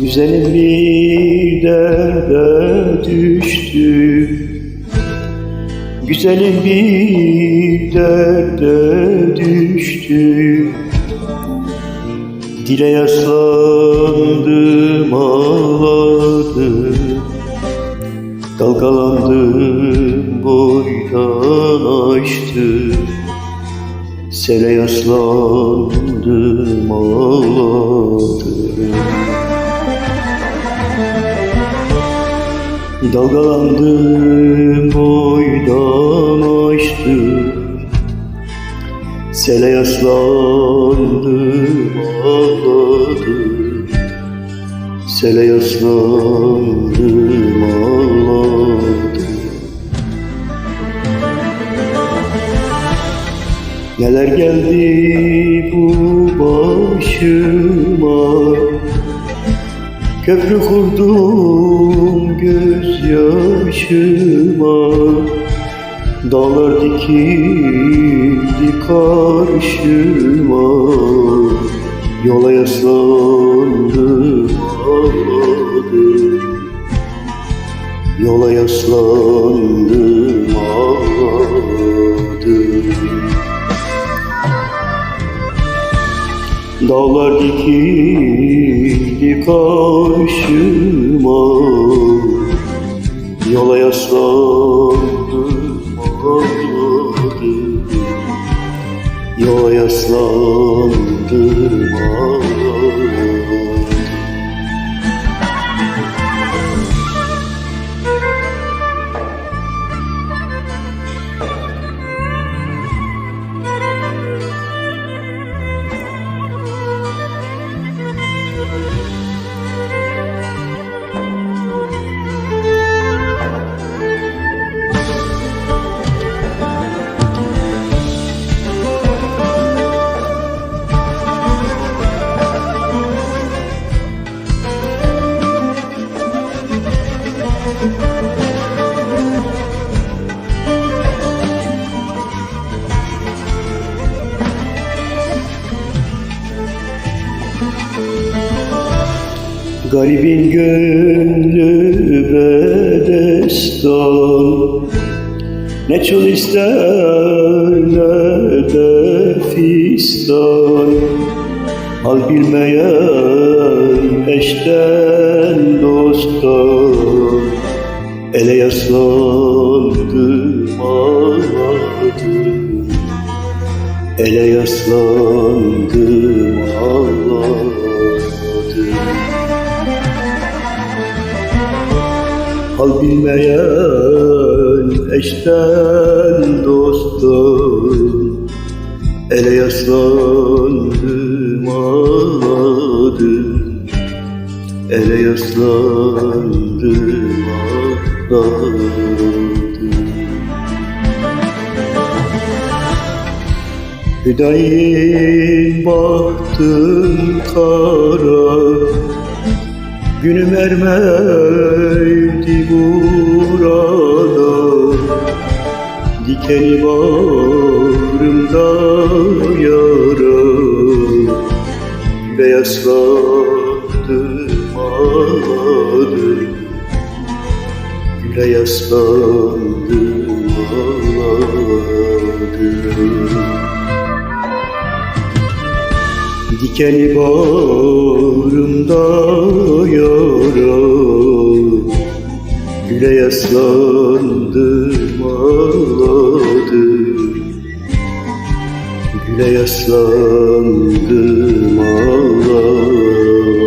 Güzel bir derde düştük Güzelim bir derde düştü. Dile yaslandım ağladım Dalgalandım boydan aştım Sele yaslandım ağladım Dalgalandım boydan aştım Sele yaslandım ağladım Sele yaslandım ağladım Neler geldi bu başıma Köprü kurdum gözyaşıma. Dağlar dikildi karşıma. Yola yaslandım ağladım. Yola yaslandım ağladım. Dağlar dikildi karşıma Yola yaslandım ağladım Yola yaslandım ağladım Garibin gönlü bedestan. Ne çul ister ne de fistan. Hal bilmeyen eşten dosttan. Ele yaslandım ağladım Ele yaslandım ağladım Hal bilmeyen eşten dostum. Ele yaslandım ağladım. Ele yaslandım ağladım. Hüdayin baktım kara Günüm ermedi burada. Dikeni bağrımda yara. Ve yaslandım ağladım Güle yaslandım Dikeni bağrımda yara Güle yaslandım ağladım. Güle yaslandım ağladım